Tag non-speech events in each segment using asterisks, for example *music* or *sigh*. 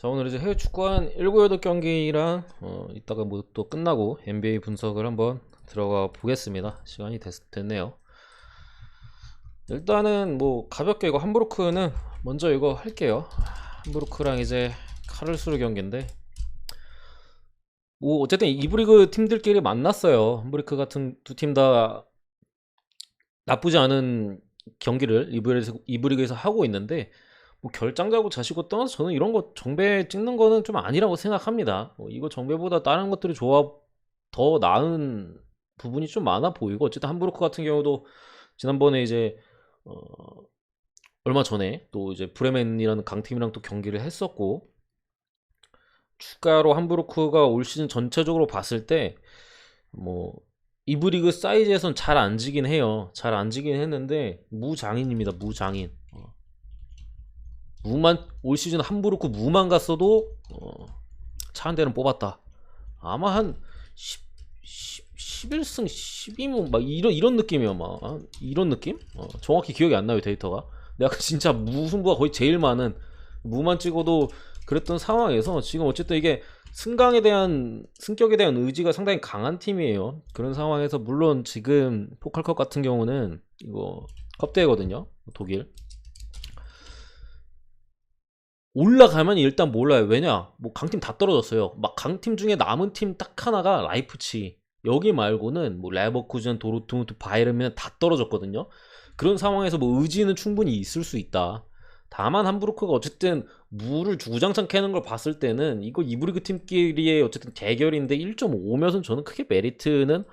자 오늘 이제 해외 축구 한 7, 8경기랑 어, 이따가 뭐 또 끝나고 NBA 분석을 한번 들어가 보겠습니다. 시간이 됐, 됐네요. 일단은 뭐 가볍게 이거 함부르크는 먼저 이거 할게요. 함부르크랑 이제 카를스루 경기인데 뭐 어쨌든 이브리그 팀들끼리 만났어요. 함부르크 같은 두 팀 다 나쁘지 않은 경기를 이브리그에서, 이브리그에서 하고 있는데 뭐 결장자고 자시고 떠나서 저는 이런 거 정배 찍는 거는 좀 아니라고 생각합니다. 뭐 이거 정배보다 다른 것들이 조합 더 나은 부분이 좀 많아 보이고 어쨌든 함부르크 같은 경우도 지난번에 이제 어 얼마 전에 또 이제 브레멘이라는 강팀이랑 또 경기를 했었고 추가로 함부르크가 올 시즌 전체적으로 봤을 때 뭐 이브 리그 사이즈에선 잘 안 지긴 해요. 잘 안 지긴 했는데 무장인입니다. 무장인. 어. 무만 올 시즌 함부르크 무만 갔어도 어, 차 한 대는 뽑았다. 아마 한 10, 10, 11승 12무 막 이런 이런 느낌이야 막 아, 이런 느낌? 어, 정확히 기억이 안 나요 데이터가. 내가 진짜 무승부가 거의 제일 많은 무만 찍어도 그랬던 상황에서 지금 어쨌든 이게 승강에 대한 승격에 대한 의지가 상당히 강한 팀이에요. 그런 상황에서 물론 지금 포칼컵 같은 경우는 이거 컵대거든요. 독일. 올라가면 일단 몰라요. 왜냐? 뭐 강팀 다 떨어졌어요. 막 강팀 중에 남은 팀 딱 하나가 라이프치. 여기 말고는 뭐 레버쿠젠, 도르트문트, 바이에른은 다 떨어졌거든요. 그런 상황에서 뭐 의지는 충분히 있을 수 있다. 다만 함부르크가 어쨌든 물을 주구장창 캐는 걸 봤을 때는 이거 이브리그 팀끼리의 어쨌든 대결인데 1.5몇은 저는 크게 메리트는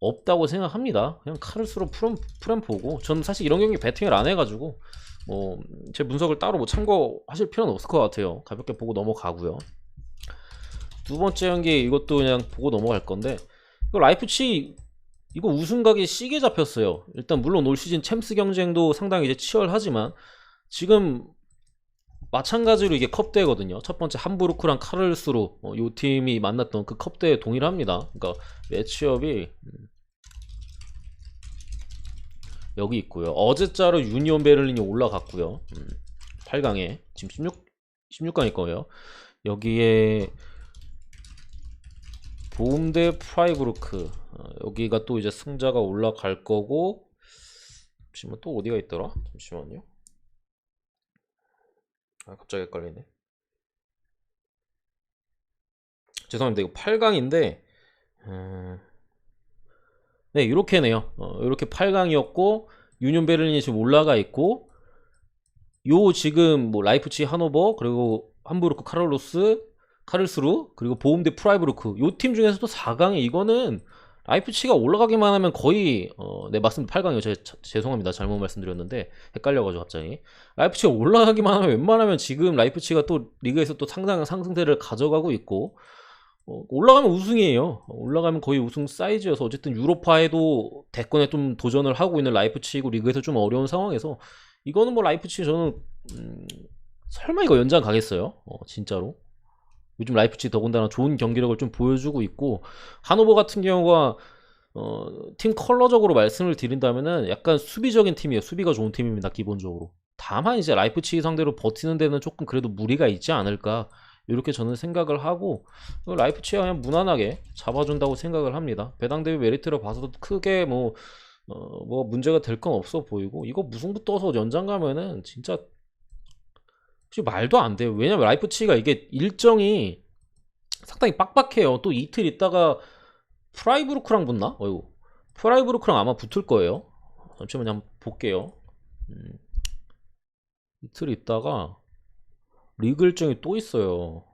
없다고 생각합니다. 그냥 카를스로 프렘, 프렘 보고 저는 사실 이런 경기 배팅을 안 해가지고 뭐 제 분석을 따로 뭐 참고하실 필요는 없을 것 같아요. 가볍게 보고 넘어가고요. 두 번째 경기 이것도 그냥 보고 넘어갈 건데 이거 라이프치 이거 우승각이 시계 잡혔어요. 일단 물론 올 시즌 챔스 경쟁도 상당히 이제 치열하지만 지금 마찬가지로 이게 컵대거든요. 첫 번째 함부르크랑 카를스루 어, 요 팀이 만났던 그 컵대에 동일합니다. 그러니까 매치업이 음, 여기 있고요. 어제자로 유니온 베를린이 올라갔고요. 음, 8강에 지금 16 16강일 거예요. 여기에 보움대 프라이부르크 어, 여기가 또 이제 승자가 올라갈 거고 잠시만 또 어디가 있더라? 잠시만요. 아 갑자기 헷갈리네. 죄송합니다. 이거 8강인데 음... 네 이렇게네요. 어, 이렇게 8강이었고 유니온 베를린이 지금 올라가 있고 요 지금 뭐 라이프치 하노버 그리고 함부르크 카를로스 카를스루 그리고 보험대 프라이브루크 요 팀 중에서도 4강에 이거는 라이프치가 올라가기만 하면 거의 어, 네 맞습니다. 8강이요. 제, 자, 죄송합니다. 잘못 말씀드렸는데 헷갈려가지고 갑자기. 라이프치가 올라가기만 하면 웬만하면 지금 라이프치가 또 리그에서 또 상당한 상승세를 가져가고 있고 어, 올라가면 우승이에요 올라가면 거의 우승 사이즈여서 어쨌든 유로파에도 대권에 좀 도전을 하고 있는 라이프치고 리그에서 좀 어려운 상황에서 이거는 뭐 라이프치 저는 음, 설마 이거 연장 가겠어요 어, 진짜로 요즘 라이프치 더군다나 좋은 경기력을 좀 보여주고 있고 하노버 같은 경우가 어, 팀 컬러적으로 말씀을 드린다면은 약간 수비적인 팀이에요. 수비가 좋은 팀입니다. 기본적으로. 다만 이제 라이프치 상대로 버티는 데는 조금 그래도 무리가 있지 않을까 이렇게 저는 생각을 하고 라이프치가 그냥 무난하게 잡아준다고 생각을 합니다. 배당 대비 메리트를 봐서도 크게 뭐, 어, 뭐 문제가 될 건 없어 보이고 이거 무승부 떠서 연장 가면은 진짜 혹시 말도 안 돼요. 왜냐면 라이프치히가 이게 일정이 상당히 빡빡해요. 또 이틀 있다가 프라이브루크랑 붙나? 어이구. 프라이브루크랑 아마 붙을 거예요. 잠시만요. 한번 볼게요. 음. 이틀 있다가 리그 일정이 또 있어요.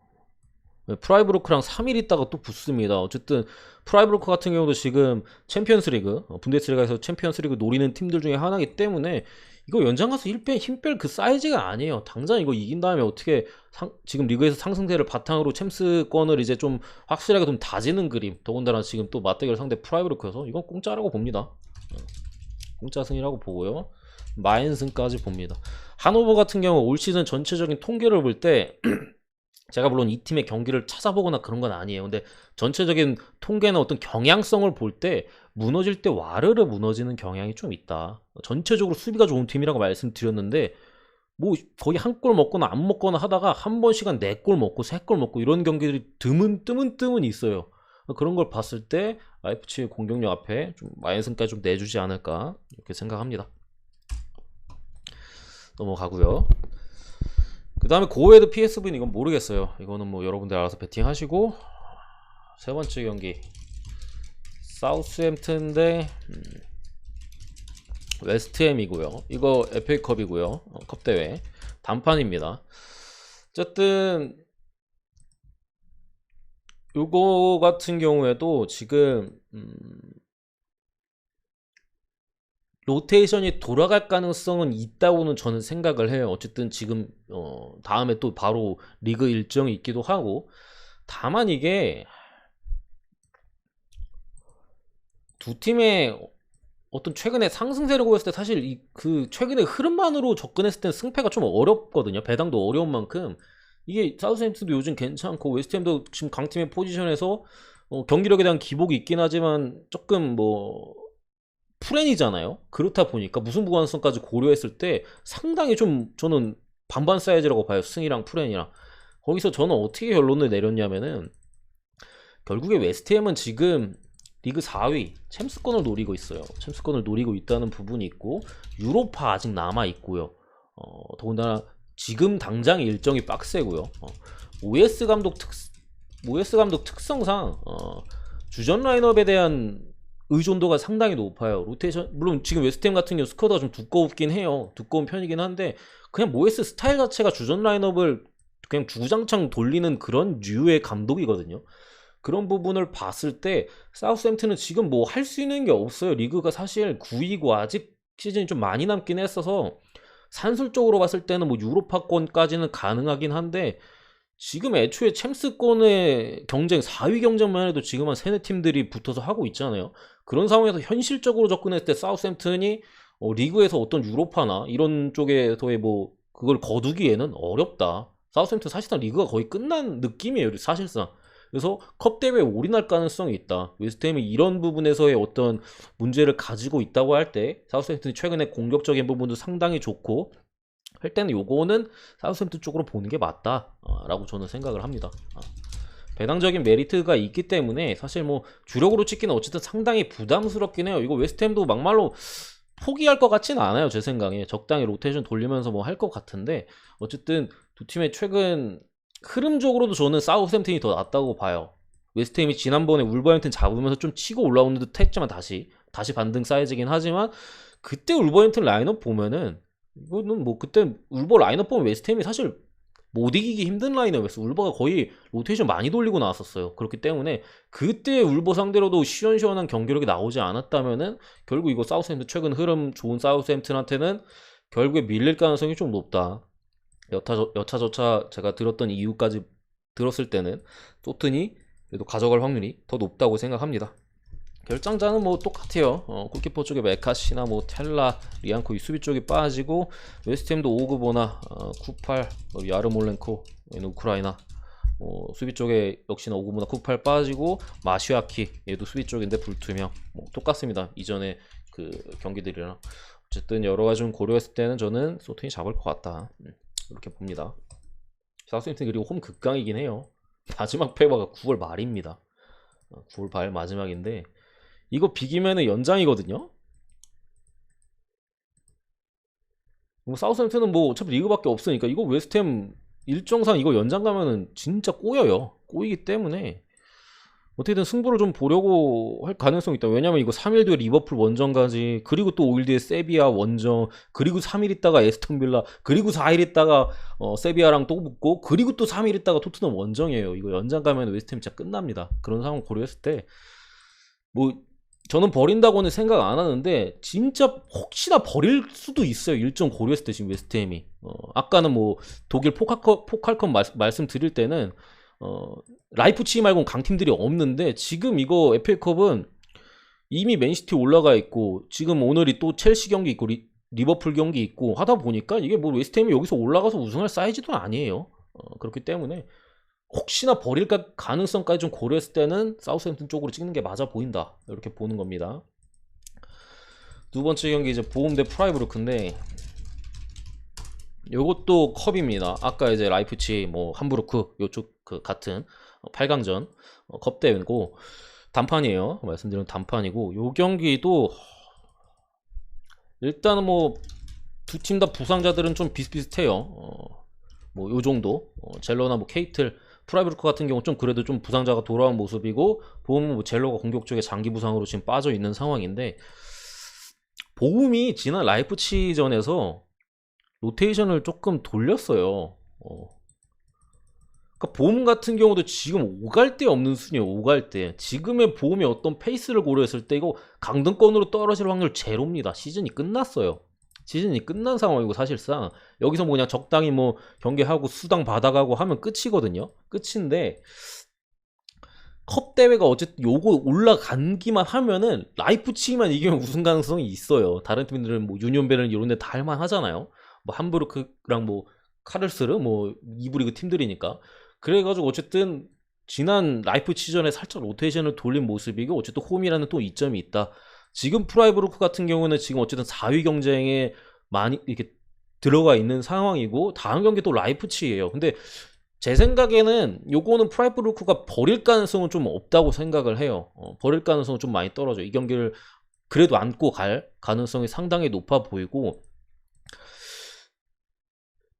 네, 프라이브루크랑 3일 있다가 또 붙습니다. 어쨌든 프라이브루크 같은 경우도 지금 챔피언스 리그, 어, 분데스리가에서 챔피언스 리그 노리는 팀들 중에 하나이기 때문에 이거 연장 가서 힘뺄 그 사이즈가 아니에요. 당장 이거 이긴 다음에 어떻게 상, 지금 리그에서 상승세를 바탕으로 챔스권을 이제 좀 확실하게 좀 다지는 그림. 더군다나 지금 또 맞대결 상대 프라이브루크여서 이건 공짜라고 봅니다. 어, 공짜 승이라고 보고요. 마인승까지 봅니다. 하노버 같은 경우 올 시즌 전체적인 통계를 볼 때 *clears throat* 제가 물론 이 팀의 경기를 찾아보거나 그런 건 아니에요. 근데 전체적인 통계나 어떤 경향성을 볼 때 무너질 때 와르르 무너지는 경향이 좀 있다. 전체적으로 수비가 좋은 팀이라고 말씀드렸는데 뭐 거의 한 골 먹거나 안 먹거나 하다가 한 번씩은 네골 먹고 세 골 먹고 이런 경기들이 드문 뜨문 뜨문 있어요. 그런 걸 봤을 때 라이프치히 공격력 앞에 좀 마이너스까지 좀 내주지 않을까 이렇게 생각합니다. 넘어가고요. 그 다음에 고헤드 PSV는 이건 모르겠어요. 이거는 뭐 여러분들 알아서 베팅하시고 세 번째 경기 사우스햄튼 대 음, 웨스트햄이고요. 이거 FA컵이고요. 어, 컵 대회 단판입니다. 어쨌든 요거 같은 경우에도 지금 음, 로테이션이 돌아갈 가능성은 있다고는 저는 생각을 해요. 어쨌든 지금 어, 다음에 또 바로 리그 일정이 있기도 하고 다만 이게 두 팀의 어떤 최근에 상승세를 보였을 때 사실 이 그 최근의 흐름만으로 접근했을 때는 승패가 좀 어렵거든요. 배당도 어려운 만큼 이게 사우스햄튼도 요즘 괜찮고 웨스트햄도 지금 강팀의 포지션에서 어, 경기력에 대한 기복이 있긴 하지만 조금 뭐 프렌이잖아요. 그렇다 보니까 무슨 무관성까지 고려했을 때 상당히 좀 저는 반반 사이즈라고 봐요. 승이랑 프렌이랑 거기서 저는 어떻게 결론을 내렸냐면은 결국에 웨스트햄은 지금 리그 4위 챔스권을 노리고 있어요. 챔스권을 노리고 있다는 부분이 있고 유로파 아직 남아 있고요. 어, 더군다나 지금 당장 일정이 빡세고요. 어, OS 감독 특 OS 감독 특성상 어, 주전 라인업에 대한 의존도가 상당히 높아요. 로테이션 물론 지금 웨스트햄 같은 경우 스쿼드가 좀 두껍긴 해요. 두꺼운 편이긴 한데 그냥 모에스 스타일 자체가 주전 라인업을 그냥 주구장창 돌리는 그런 류의 감독이거든요. 그런 부분을 봤을 때 사우스햄튼은 지금 뭐 할 수 있는 게 없어요. 리그가 사실 9위고 아직 시즌이 좀 많이 남긴 했어서 산술적으로 봤을 때는 뭐 유로파권까지는 가능하긴 한데 지금 애초에 챔스권의 경쟁 4위 경쟁만 해도 지금 한 세네 팀들이 붙어서 하고 있잖아요. 그런 상황에서 현실적으로 접근했을 때 사우스햄튼이 어, 리그에서 어떤 유로파나 이런 쪽에서의 뭐 그걸 거두기에는 어렵다. 사우스햄튼 사실상 리그가 거의 끝난 느낌이에요. 사실상. 그래서 컵 대회에 올인할 가능성이 있다. 웨스트햄이 이런 부분에서의 어떤 문제를 가지고 있다고 할 때 사우스햄튼이 최근에 공격적인 부분도 상당히 좋고 할 때는 요거는 사우스햄튼 쪽으로 보는 게 맞다라고 저는 생각을 합니다. 어. 배당적인 메리트가 있기 때문에 사실 뭐 주력으로 찍기는 어쨌든 상당히 부담스럽긴 해요. 이거 웨스트햄도 막말로 포기할 것 같지는 않아요. 제 생각에 적당히 로테이션 돌리면서 뭐 할 것 같은데 어쨌든 두 팀의 최근 흐름적으로도 저는 사우스햄튼이 더 낫다고 봐요. 웨스트햄이 지난번에 울버햄튼 잡으면서 좀 치고 올라오는 듯 했지만 다시 다시 반등 사이즈긴 하지만 그때 울버햄튼 라인업 보면은 이거는 뭐 그때 울버 라인업 보면 웨스트햄이 사실 못 이기기 힘든 라인업이었어. 울버가 거의 로테이션 많이 돌리고 나왔었어요. 그렇기 때문에 그때 울버 상대로도 시원시원한 경기력이 나오지 않았다면은 결국 이거 사우스햄튼 최근 흐름 좋은 사우스햄튼한테는 결국에 밀릴 가능성이 좀 높다. 여타 여차저차 제가 들었던 이유까지 들었을 때는 토튼이 그래도 가져갈 확률이 더 높다고 생각합니다. 결정자는 뭐 똑같아요. 어, 골키퍼 쪽에 메카시나 뭐 텔라, 리안코 이 수비 쪽이 빠지고 웨스트햄도 오그보나 어, 쿠팔, 뭐 야르몰렌코, 우크라이나 뭐 수비 쪽에 역시나 오그보나 쿠팔 빠지고 마시아키 얘도 수비 쪽인데 불투명 뭐 똑같습니다. 이전에 그 경기들이랑 어쨌든 여러 가지 좀 고려했을 때는 저는 소튼이 잡을 것 같다. 음, 이렇게 봅니다. 사우스햄튼 그리고 홈 극강이긴 해요. 마지막 패바가 9월 말입니다. 9월 말 마지막인데 이거 비기면은 연장이거든요. 뭐 사우스햄튼은 뭐 어차피 리그밖에 없으니까 이거 웨스트햄 일정상 이거 연장 가면은 진짜 꼬여요. 꼬이기 때문에 어떻게든 승부를 좀 보려고 할 가능성이 있다. 왜냐면 이거 3일 뒤에 리버풀 원정까지 그리고 또 5일 뒤에 세비야 원정 그리고 3일 있다가 에스턴 빌라 그리고 4일 있다가 어, 세비야랑 또 붙고 그리고 또 3일 있다가 토트넘 원정이에요. 이거 연장 가면 웨스트햄 진짜 끝납니다. 그런 상황 고려했을 때 뭐 저는 버린다고는 생각 안 하는데 진짜 혹시나 버릴 수도 있어요. 일정 고려했을 때 지금 웨스트햄이 어, 아까는 뭐 독일 포칼컵 포칼컵 말씀 드릴 때는 어, 라이프치히 말고는 강팀들이 없는데 지금 이거 FA컵은 이미 맨시티 올라가 있고 지금 오늘이 또 첼시 경기 있고 리, 리버풀 경기 있고 하다 보니까 이게 뭐 웨스트햄이 여기서 올라가서 우승할 사이즈도 아니에요. 어, 그렇기 때문에 혹시나 버릴 가능성까지 좀 고려했을 때는 사우스햄튼 쪽으로 찍는 게 맞아 보인다. 이렇게 보는 겁니다. 두 번째 경기 이제 보험 대 프라이브루크인데 요것도 컵입니다. 아까 이제 라이프치 뭐 함부르크 요쪽 그 같은 8강전 어, 컵 대회고 단판이에요. 말씀드린 단판이고 요 경기도 일단은 뭐 두 팀 다 부상자들은 좀 비슷비슷해요. 어, 뭐요 정도 어, 젤로나 뭐 케이틀 프라이브루크 같은 경우 좀 그래도 좀 부상자가 돌아온 모습이고 보면 뭐 젤로가 공격 쪽에 장기 부상으로 지금 빠져 있는 상황인데 보움이 지난 라이프치전에서 로테이션을 조금 돌렸어요. 어. 그러니까 보험 같은 경우도 지금 오갈 데 없는 순위에요. 오갈 데. 지금의 보험이 어떤 페이스를 고려했을 때 이거 강등권으로 떨어질 확률 제로입니다. 시즌이 끝났어요. 시즌이 끝난 상황이고 사실상 여기서 뭐 그냥 적당히 뭐 경기하고 수당 받아가고 하면 끝이거든요. 끝인데 컵 대회가 어쨌든 요거 올라간기만 하면은 라이프치히만 이기면 우승 가능성이 있어요. 다른 팀들은 뭐 유니온베른 이런 데 다 할만 하잖아요. 뭐 함부르크랑 뭐 카를스르 뭐 이브리그 팀들이니까 그래가지고 어쨌든 지난 라이프치전에 살짝 로테이션을 돌린 모습이고 어쨌든 홈이라는 또 이점이 있다. 지금 프라이브루크 같은 경우는 지금 어쨌든 4위 경쟁에 많이 이렇게 들어가 있는 상황이고 다음 경기 또 라이프치예요. 근데 제 생각에는 요거는 프라이브루크가 버릴 가능성은 좀 없다고 생각을 해요. 어, 버릴 가능성은 좀 많이 떨어져. 이 경기를 그래도 안고 갈 가능성이 상당히 높아 보이고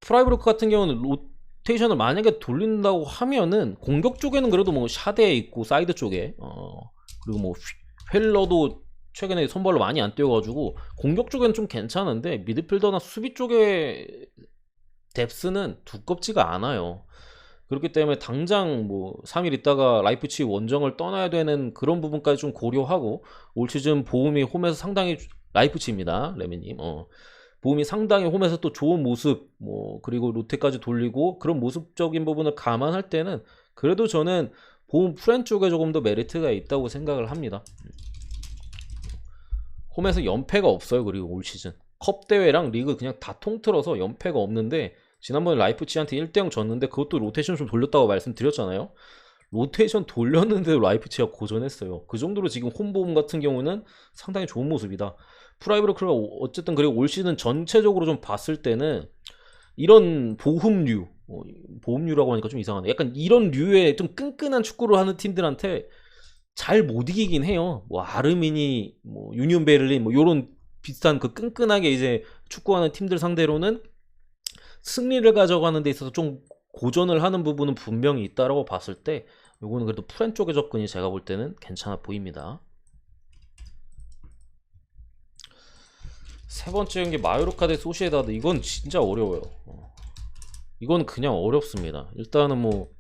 프라이브루크 같은 경우는 로테이션을 만약에 돌린다고 하면은 공격 쪽에는 그래도 뭐 샤데 있고 사이드 쪽에 어 그리고 뭐 휠러도 최근에 선발로 많이 안 뛰어가지고 공격 쪽에는 좀 괜찮은데 미드필더나 수비 쪽에 뎁스는 두껍지가 않아요. 그렇기 때문에 당장 뭐 3일 있다가 라이프치 원정을 떠나야 되는 그런 부분까지 좀 고려하고 올 시즌 보험이 홈에서 상당히 라이프치입니다 레미님. 어. 보험이 상당히 홈에서 또 좋은 모습 뭐 그리고 롯데까지 돌리고 그런 모습적인 부분을 감안할 때는 그래도 저는 보험 프렌 쪽에 조금 더 메리트가 있다고 생각을 합니다. 홈에서 연패가 없어요. 그리고 올 시즌 컵 대회랑 리그 그냥 다 통틀어서 연패가 없는데 지난번에 라이프치한테 1대0 졌는데 그것도 로테이션 좀 돌렸다고 말씀드렸잖아요. 로테이션 돌렸는데도 라이프치가 고전했어요. 그 정도로 지금 홈보험 같은 경우는 상당히 좋은 모습이다. 프라이브로크가 어쨌든 그리고 올 시즌 전체적으로 좀 봤을 때는 이런 보험류 어, 보험류라고 하니까 좀 이상하네. 약간 이런 류의 좀 끈끈한 축구를 하는 팀들한테 잘 못 이기긴 해요. 뭐 아르미니, 뭐 유니온 베를린 뭐 요런 비슷한 그 끈끈하게 이제 축구하는 팀들 상대로는 승리를 가져가는 데 있어서 좀 고전을 하는 부분은 분명히 있다라고 봤을 때 요거는 그래도 프렌 쪽의 접근이 제가 볼 때는 괜찮아 보입니다. 세 번째 경기 마요르카 대 소시에다드 이건 진짜 어려워요. 어. 이건 그냥 어렵습니다. 일단은 뭐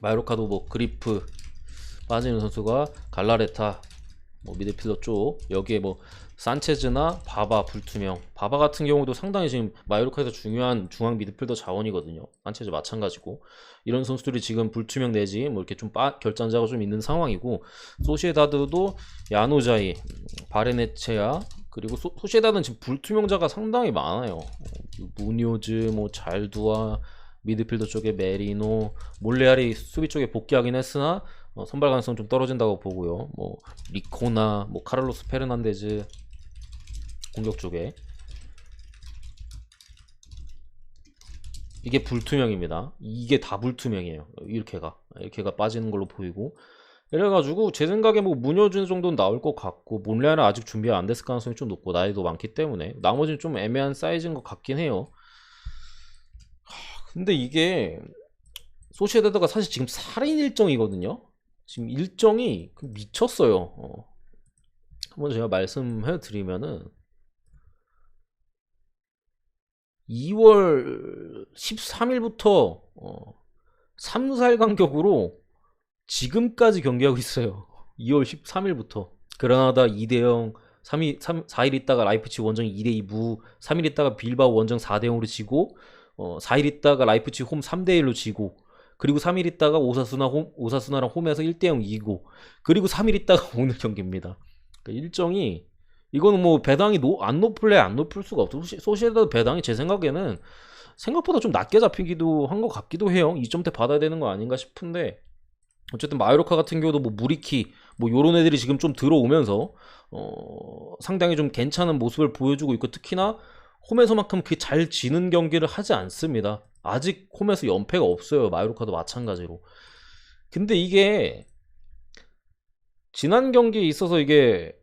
마요르카도 뭐 그리프 빠지는 선수가 갈라레타 뭐 미드필더 쪽 여기에 뭐 산체즈나 바바 불투명. 바바 같은 경우도 상당히 지금 마요르카에서 중요한 중앙 미드필더 자원이거든요. 산체즈 마찬가지고. 이런 선수들이 지금 불투명 내지 뭐 이렇게 좀 빠, 결장자가 좀 있는 상황이고 소시에다드도 야노자이 바레네체야 그리고 소, 소시에다드는 지금 불투명자가 상당히 많아요. 어, 무뇨즈 뭐 잘두아 미드필더 쪽에 메리노 몰레알이 수비 쪽에 복귀하긴 했으나 어, 선발 가능성 좀 떨어진다고 보고요. 뭐 리코나, 뭐 카를로스 페르난데즈 공격 쪽에 이게 불투명입니다. 이게 다 불투명이에요. 이렇게가 이렇게가 빠지는 걸로 보이고 이래가지고 제 생각에 뭐 무녀준 정도는 나올 것 같고 몰레알은 아직 준비가 안 됐을 가능성이 좀 높고 나이도 많기 때문에 나머지는 좀 애매한 사이즈인 것 같긴 해요. 하, 근데 이게 소시에다드가 사실 지금 살인 일정이거든요. 지금 일정이 그 미쳤어요. 어. 한번 제가 말씀해 드리면은 2월 13일부터 어 3, 4일 간격으로 지금까지 경기하고 있어요. *laughs* 2월 13일부터. 그라나다 2대 0, 3일, 3, 4일 있다가 라이프치 원정 2대 2 무, 3일 있다가 빌바오 원정 4대 0으로 지고, 어, 4일 있다가 라이프치 홈 3대 1로 지고, 그리고 3일 있다가 오사스나 홈, 오사스나랑 홈에서 1대 0 이기고 그리고 3일 있다가 *laughs* 오늘 경기입니다. 그러니까 일정이 이거는 뭐 배당이 노, 안 높을래 안 높을 수가 없어. 소시에다드 배당이 제 생각에는 생각보다 좀 낮게 잡히기도 한 것 같기도 해요. 2점대 받아야 되는 거 아닌가 싶은데 어쨌든 마요르카 같은 경우도 뭐 무리키 뭐 요런 애들이 지금 좀 들어오면서 어 상당히 좀 괜찮은 모습을 보여주고 있고 특히나 홈에서만큼 그 잘 지는 경기를 하지 않습니다. 아직 홈에서 연패가 없어요. 마요르카도 마찬가지로. 근데 이게 지난 경기에 있어서 이게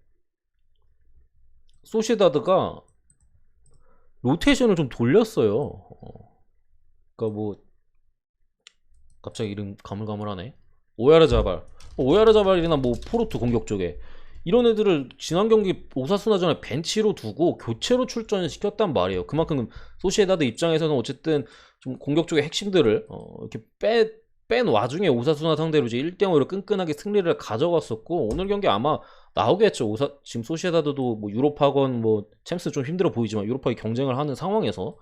소시다드가 로테이션을 좀 돌렸어요. 어. 그러니까 뭐 갑자기 이름 가물가물하네. 오야르 자발, 오야르 자발이나 뭐 포르투 공격 쪽에 이런 애들을 지난 경기 오사수나전에 벤치로 두고 교체로 출전시켰단 말이에요. 그만큼 소시에다드 입장에서는 어쨌든 좀 공격 쪽의 핵심들을 어, 이렇게 빼, 뺀 와중에 오사수나 상대로 이제 1대 0으로 끈끈하게 승리를 가져갔었고 오늘 경기 아마 나오겠죠. 오사 지금 소시에다드도 뭐 유로파건 뭐 챔스 좀 힘들어 보이지만 유로파에 경쟁을 하는 상황에서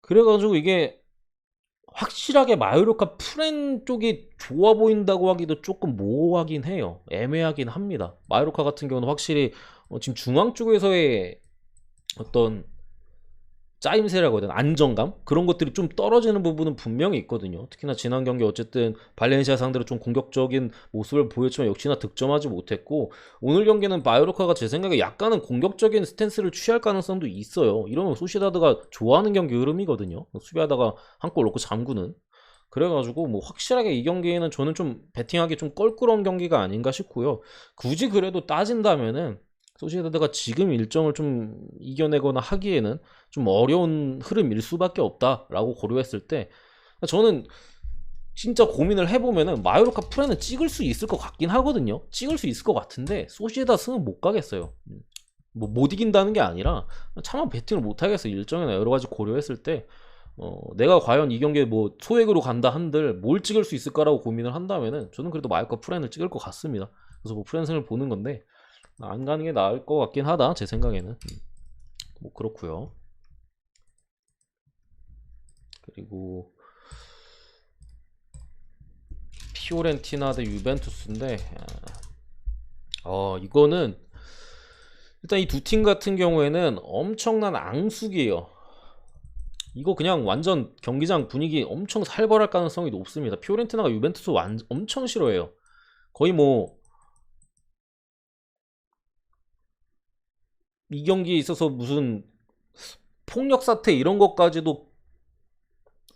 그래가지고 이게 확실하게 마요르카 프렌 쪽이 좋아 보인다고 하기도 조금 모호하긴 해요. 애매하긴 합니다. 마요르카 같은 경우는 확실히 어, 지금 중앙 쪽에서의 어떤 되나 안정감 그런 것들이 좀 떨어지는 부분은 분명히 있거든요. 특히나 지난 경기 어쨌든 발렌시아 상대로 좀 공격적인 모습을 보였지만 역시나 득점하지 못했고 오늘 경기는 바이오르카가 제 생각에 약간은 공격적인 스탠스를 취할 가능성도 있어요. 이러면 소시다드가 좋아하는 경기 흐름이거든요. 수비하다가 한 골 넣고 잠그는 그래가지고 뭐 확실하게 이 경기에는 저는 좀 배팅하기 좀 껄끄러운 경기가 아닌가 싶고요. 굳이 그래도 따진다면은 소시에다드가 지금 일정을 좀 이겨내거나 하기에는 좀 어려운 흐름일 수밖에 없다라고 고려했을 때 저는 진짜 고민을 해보면은 마요르카 프레는 찍을 수 있을 것 같긴 하거든요. 찍을 수 있을 것 같은데 소시에다스는 못 가겠어요. 뭐 못 이긴다는 게 아니라 차마 배팅을 못 하겠어. 일정이나 여러 가지 고려했을 때 어, 내가 과연 이 경기에 뭐 소액으로 간다 한들 뭘 찍을 수 있을까라고 고민을 한다면은 저는 그래도 마요르카 프렌을 찍을 것 같습니다. 그래서 뭐 프렌승을 보는 건데 안 가는 게 나을 것 같긴 하다 제 생각에는. 음. 뭐 그렇고요. 그리고 피오렌티나 대 유벤투스인데 어 이거는 일단 이 두 팀 같은 경우에는 엄청난 앙숙이에요. 이거 그냥 완전 경기장 분위기 엄청 살벌할 가능성이 높습니다. 피오렌티나가 유벤투스 완, 엄청 싫어해요. 거의 뭐 이 경기에 있어서 무슨 폭력 사태 이런 것까지도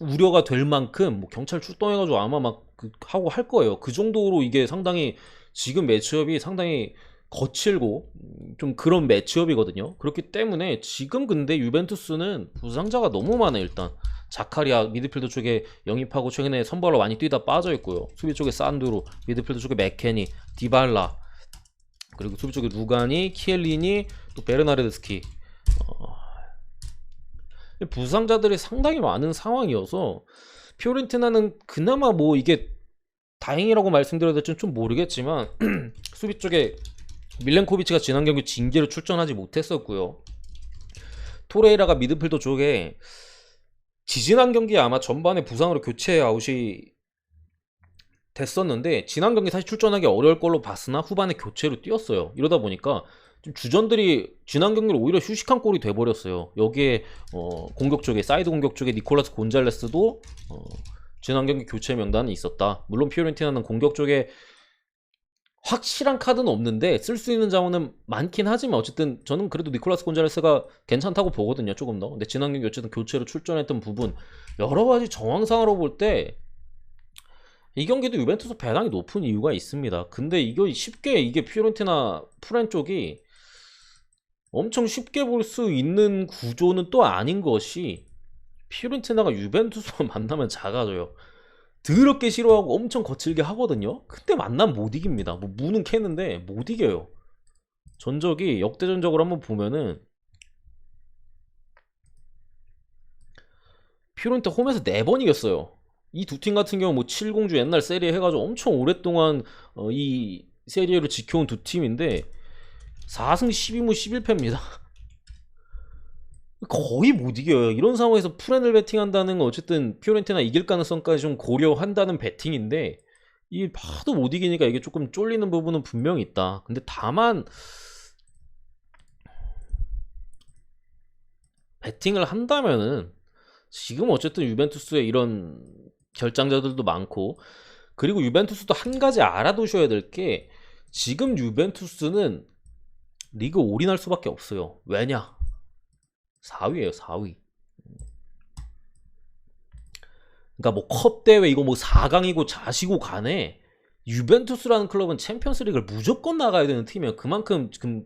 우려가 될 만큼 뭐 경찰 출동해가지고 아마 막 그 하고 할 거예요. 그 정도로 이게 상당히 지금 매치업이 상당히 거칠고 음, 좀 그런 매치업이거든요. 그렇기 때문에 지금 근데 유벤투스는 부상자가 너무 많아요. 일단 자카리아 미드필더 쪽에 영입하고 최근에 선발로 많이 뛰다 빠져 있고요. 수비 쪽에 산드로, 미드필더 쪽에 맥케니, 디발라 그리고 수비 쪽에 루가니, 키엘리니, 또 베르나르드스키 어... 부상자들이 상당히 많은 상황이어서 피오렌티나는 그나마 뭐 이게 다행이라고 말씀드려야 될지 좀 모르겠지만 *clears throat* 수비 쪽에 밀렌코비치가 지난 경기 징계로 출전하지 못했었고요. 토레이라가 미드필더 쪽에 지지난 경기에 아마 전반에 부상으로 교체 아웃이 됐었는데 지난 경기 사실 출전하기 어려울 걸로 봤으나 후반에 교체로 뛰었어요. 이러다 보니까 좀 주전들이 지난 경기를 오히려 휴식한 골이 돼버렸어요. 여기에 어, 공격 쪽에 사이드 공격 쪽에 니콜라스 곤잘레스도 어, 지난 경기 교체 명단에 있었다. 물론 피오렌티나는 공격 쪽에 확실한 카드는 없는데 쓸 수 있는 자원은 많긴 하지만 어쨌든 저는 그래도 니콜라스 곤잘레스가 괜찮다고 보거든요. 조금 더. 근데 지난 경기 어쨌든 교체로 출전했던 부분 여러 가지 정황상으로 볼때 이 경기도 유벤투스 배당이 높은 이유가 있습니다. 근데 이거 쉽게 이게 피오렌티나 프렌 쪽이 엄청 쉽게 볼 수 있는 구조는 또 아닌 것이 피오렌티나가 유벤투스와 *laughs* 만나면 작아져요. 더럽게 싫어하고 엄청 거칠게 하거든요. 근데 만나면 못 이깁니다. 뭐 무는 캐는데 못 이겨요. 전적이 역대전적으로 한번 보면은 피오렌티나 홈에서 4번 이겼어요. 이 두 팀 같은 경우 뭐 7공주 옛날 세리에 해가지고 엄청 오랫동안 어, 이 세리에를 지켜온 두 팀인데 4승 12무 11패입니다. 거의 못 이겨요. 이런 상황에서 프렌을 베팅한다는 건 어쨌든 피오렌티나 이길 가능성까지 좀 고려한다는 베팅인데 이게 봐도 못 이기니까 이게 조금 쫄리는 부분은 분명히 있다. 근데 다만 베팅을 한다면은 지금 어쨌든 유벤투스의 이런 결장자들도 많고 그리고 유벤투스도 한 가지 알아두셔야 될 게 지금 유벤투스는 리그 올인할 수밖에 없어요. 왜냐? 4위예요, 4위. 그러니까 뭐 컵 대회 이거 뭐 4강이고 자시고 간에 유벤투스라는 클럽은 챔피언스리그를 무조건 나가야 되는 팀이에요. 그만큼 지금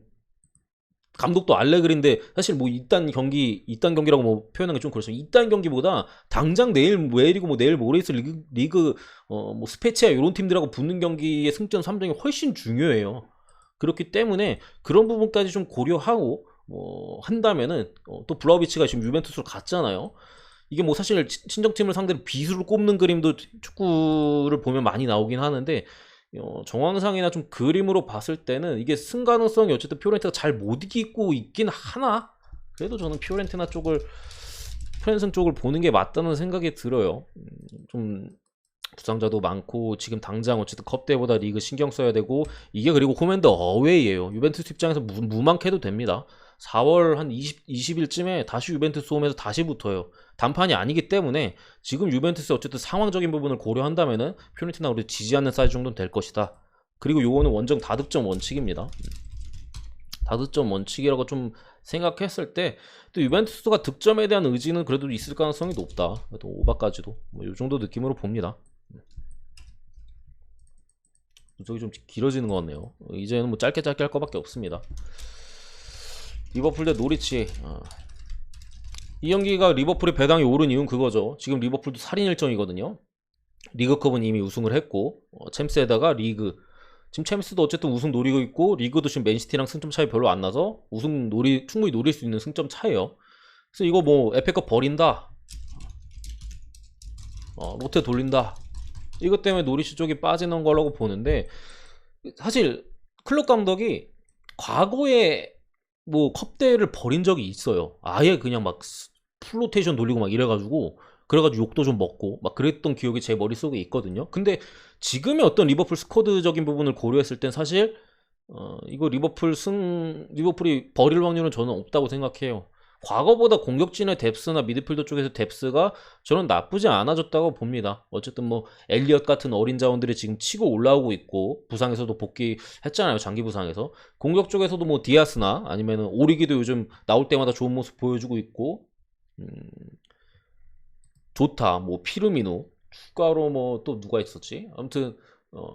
감독도 알레그리인데 사실 뭐 이딴 경기 이딴 경기라고 뭐 표현하는 게 좀 그렇죠. 이딴 경기보다 당장 내일 내일이고 뭐 내일 모레 있을 리그, 리그 어 뭐 스페치아 이런 팀들하고 붙는 경기의 승점 3점이 훨씬 중요해요. 그렇기 때문에 그런 부분까지 좀 고려하고 뭐 한다면은 어, 또 블라우비치가 지금 유벤투스로 갔잖아요. 이게 뭐 사실 친- 친정팀을 상대로 비수를 꼽는 그림도 축구를 보면 많이 나오긴 하는데 어, 정황상이나 좀 그림으로 봤을 때는 이게 승 가능성이 어쨌든 피오렌티가 잘 못 이기고 있긴 하나 그래도 저는 피오렌티나 쪽을 프랜슨 쪽을 보는 게 맞다는 생각이 들어요. 음, 좀 부상자도 많고 지금 당장 어쨌든 컵 때보다 리그 신경 써야 되고 이게 그리고 홈앤드 어웨이예요. 유벤투스 입장에서 무, 무망해도 됩니다. 4월 한 20, 20일쯤에 다시 유벤투스 홈에서 다시 붙어요. 단판이 아니기 때문에 지금 유벤투스 어쨌든 상황적인 부분을 고려한다면은 피오렌티나 우리 지지 않는 사이즈 정도는 될 것이다. 그리고 요거는 원정 다득점 원칙입니다. 다득점 원칙이라고 좀 생각했을 때 또 유벤투스가 득점에 대한 의지는 그래도 있을 가능성이 높다. 또 오바까지도 뭐요 정도 느낌으로 봅니다. 저기 좀 길어지는 것 같네요. 이제는 뭐 짧게 짧게 할 거밖에 없습니다. 리버풀 대 노리치. 어. 이 경기가 리버풀의 배당이 오른 이유는 그거죠. 지금 리버풀도 살인 일정이거든요. 리그컵은 이미 우승을 했고 어, 챔스에다가 리그 지금 챔스도 어쨌든 우승 노리고 있고 리그도 지금 맨시티랑 승점 차이 별로 안 나서 우승 노리 충분히 노릴 수 있는 승점 차예요. 그래서 이거 뭐 에페컵 버린다. 어, 롯데 돌린다. 이것 때문에 노리시 쪽이 빠지는 거라고 보는데 사실 클럽 감독이 과거에 뭐 컵대회를 버린 적이 있어요. 아예 그냥 막 풀로테이션 돌리고 막 이래가지고 그래가지고 욕도 좀 먹고 막 그랬던 기억이 제 머릿속에 있거든요. 근데 지금의 어떤 리버풀 스쿼드적인 부분을 고려했을 땐 사실 어 이거 리버풀 승 리버풀이 버릴 확률은 저는 없다고 생각해요. 과거보다 공격진의 뎁스나 미드필더 쪽에서 뎁스가 저는 나쁘지 않아졌다고 봅니다. 어쨌든 뭐 엘리엇 같은 어린 자원들이 지금 치고 올라오고 있고 부상에서도 복귀했잖아요. 장기 부상에서 공격 쪽에서도 뭐 디아스나 아니면은 오리기도 요즘 나올 때마다 좋은 모습 보여주고 있고 음, 좋다. 뭐 피르미노 추가로 뭐 또 누가 있었지? 아무튼 어,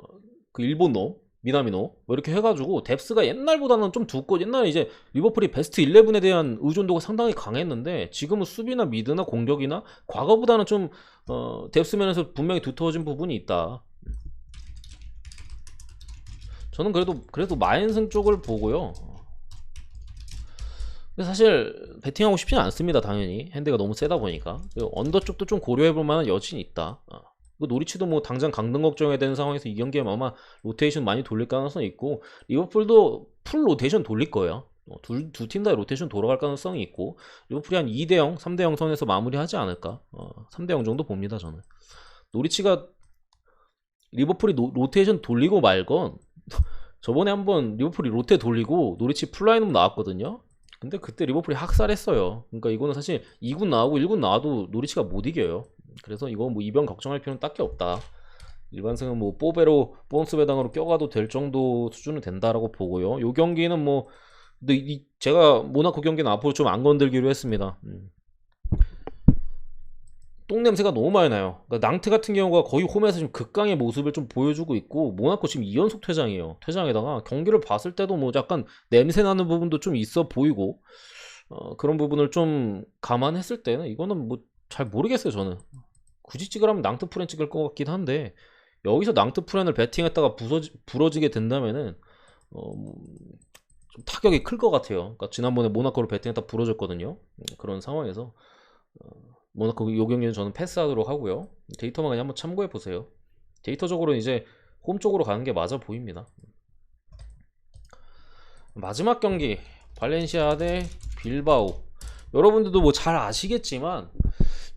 그 일본 놈 미나미노 뭐 이렇게 해가지고 뎁스가 옛날보다는 좀 두꺼워 옛날에 이제 리버풀이 베스트 11에 대한 의존도가 상당히 강했는데 지금은 수비나 미드나 공격이나 과거보다는 좀 어, 뎁스 면에서 분명히 두터워진 부분이 있다. 저는 그래도 그래도 마인승 쪽을 보고요. 사실 베팅하고 싶지는 않습니다. 당연히 핸드가 너무 세다 보니까 언더 쪽도 좀 고려해볼 만한 여지는 있다. 어. 그 노리치도 뭐 당장 강등 걱정해야 되는 상황에서 이 경기에 아마 로테이션 많이 돌릴 가능성이 있고 리버풀도 풀 로테이션 돌릴 거예요. 어, 두팀 다 로테이션 돌아갈 가능성이 있고 리버풀이 한 2대 0, 3대 0 선에서 마무리하지 않을까. 어, 3대 0 정도 봅니다 저는. 노리치가 리버풀이 노, 로테이션 돌리고 말건 *laughs* 저번에 한번 리버풀이 로테 돌리고 노리치 풀라인으로 나왔거든요. 근데 그때 리버풀이 학살했어요. 그러니까 이거는 사실 2군 나오고 1군 나와도 노리치가 못 이겨요. 그래서 이거 뭐 이변 걱정할 필요는 딱히 없다. 일반승은 뭐 뽀베로 보너스 배당으로 껴가도 될 정도 수준은 된다라고 보고요. 요 경기는 뭐 근데 이, 제가 모나코 경기는 앞으로 좀 안 건들기로 했습니다. 음. 똥 냄새가 너무 많이 나요. 그러니까 낭트 같은 경우가 거의 홈에서 지금 극강의 모습을 좀 보여주고 있고 모나코 지금 2연속 퇴장이에요. 퇴장에다가 경기를 봤을 때도 뭐 약간 냄새 나는 부분도 좀 있어 보이고 어, 그런 부분을 좀 감안했을 때는 이거는 뭐 잘 모르겠어요 저는. 굳이 찍으라면 낭트 프렌 찍을 것 같긴 한데 여기서 낭트 프렌을 배팅했다가 부서지, 부러지게 된다면은 어, 뭐, 좀 타격이 클 것 같아요. 그러니까 지난번에 모나코를 배팅했다 부러졌거든요. 음, 그런 상황에서 어, 모나코 요 경기는 저는 패스하도록 하고요. 데이터만 그냥 한번 참고해 보세요. 데이터적으로는 이제 홈 쪽으로 가는 게 맞아 보입니다. 마지막 경기 발렌시아 대 빌바오. 여러분들도 뭐 잘 아시겠지만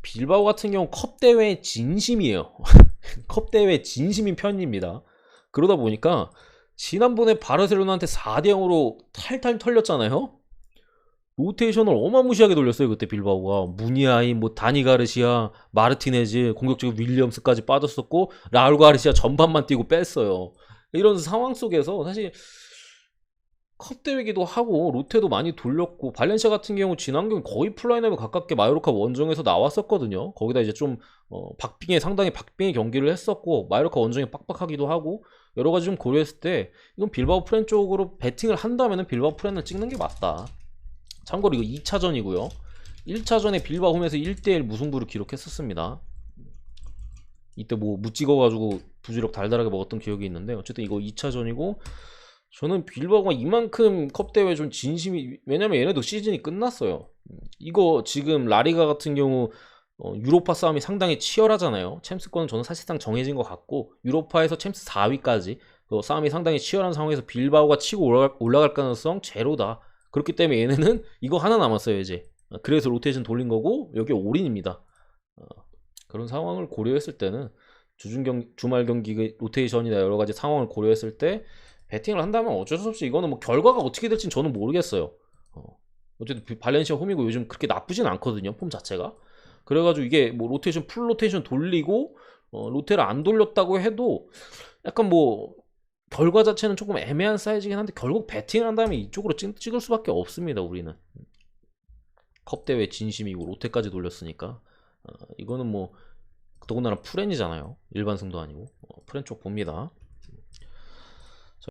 빌바오 같은 경우 컵 대회 진심이에요. *laughs* 컵 대회 진심인 편입니다. 그러다 보니까 지난번에 바르셀로나한테 4대 0으로 탈탈 털렸잖아요. 로테이션을 어마무시하게 돌렸어요 그때 빌바오가 무니아인 뭐 다니 가르시아 마르티네즈 공격적으로 윌리엄스까지 빠졌었고 라울 가르시아 전반만 뛰고 뺐어요 이런 상황 속에서 사실 컵 대회기도 하고 롯데도 많이 돌렸고 발렌시아 같은 경우 지난 경기 거의 풀라인업에 가깝게 마요르카 원정에서 나왔었거든요. 거기다 이제 좀 어, 박빙의 상당히 박빙의 경기를 했었고 마요르카 원정이 빡빡하기도 하고 여러 가지 좀 고려했을 때 이건 빌바오 프렌 쪽으로 배팅을 한다면은 빌바오 프렌을 찍는 게 맞다. 참고로 이거 2차전이고요. 1차전에 빌바오 홈에서 1대1 무승부를 기록했었습니다. 이때 뭐 무 찍어가지고 부주력 달달하게 먹었던 기억이 있는데 어쨌든 이거 2차전이고 저는 빌바오가 이만큼 컵 대회 좀 진심이 왜냐면 얘네도 시즌이 끝났어요. 음, 이거 지금 라리가 같은 경우 어, 유로파 싸움이 상당히 치열하잖아요. 챔스권은 저는 사실상 정해진 것 같고 유로파에서 챔스 4위까지 그 싸움이 상당히 치열한 상황에서 빌바오가 치고 올라갈, 올라갈 가능성 제로다. 그렇기 때문에 얘네는 *laughs* 이거 하나 남았어요 이제. 어, 그래서 로테이션 돌린 거고 여기 올인입니다. 어, 그런 상황을 고려했을 때는 주중 경 주말 경기 그 로테이션이나 여러 가지 상황을 고려했을 때 배팅을 한다면 어쩔 수 없이 이거는 뭐 결과가 어떻게 될지는 저는 모르겠어요. 어. 어쨌든 비- 발렌시아 홈이고 요즘 그렇게 나쁘진 않거든요. 폼 자체가. 그래가지고 이게 뭐 로테이션 풀 로테이션 돌리고 어, 로테를 안 돌렸다고 해도 약간 뭐 결과 자체는 조금 애매한 사이즈긴 한데 결국 배팅을 한다면 이쪽으로 찍, 찍을 수밖에 없습니다. 우리는 컵 대회 진심이고 로테까지 돌렸으니까 어, 이거는 뭐 더군다나 프렌이잖아요. 일반 승도 아니고 어, 프렌 쪽 봅니다.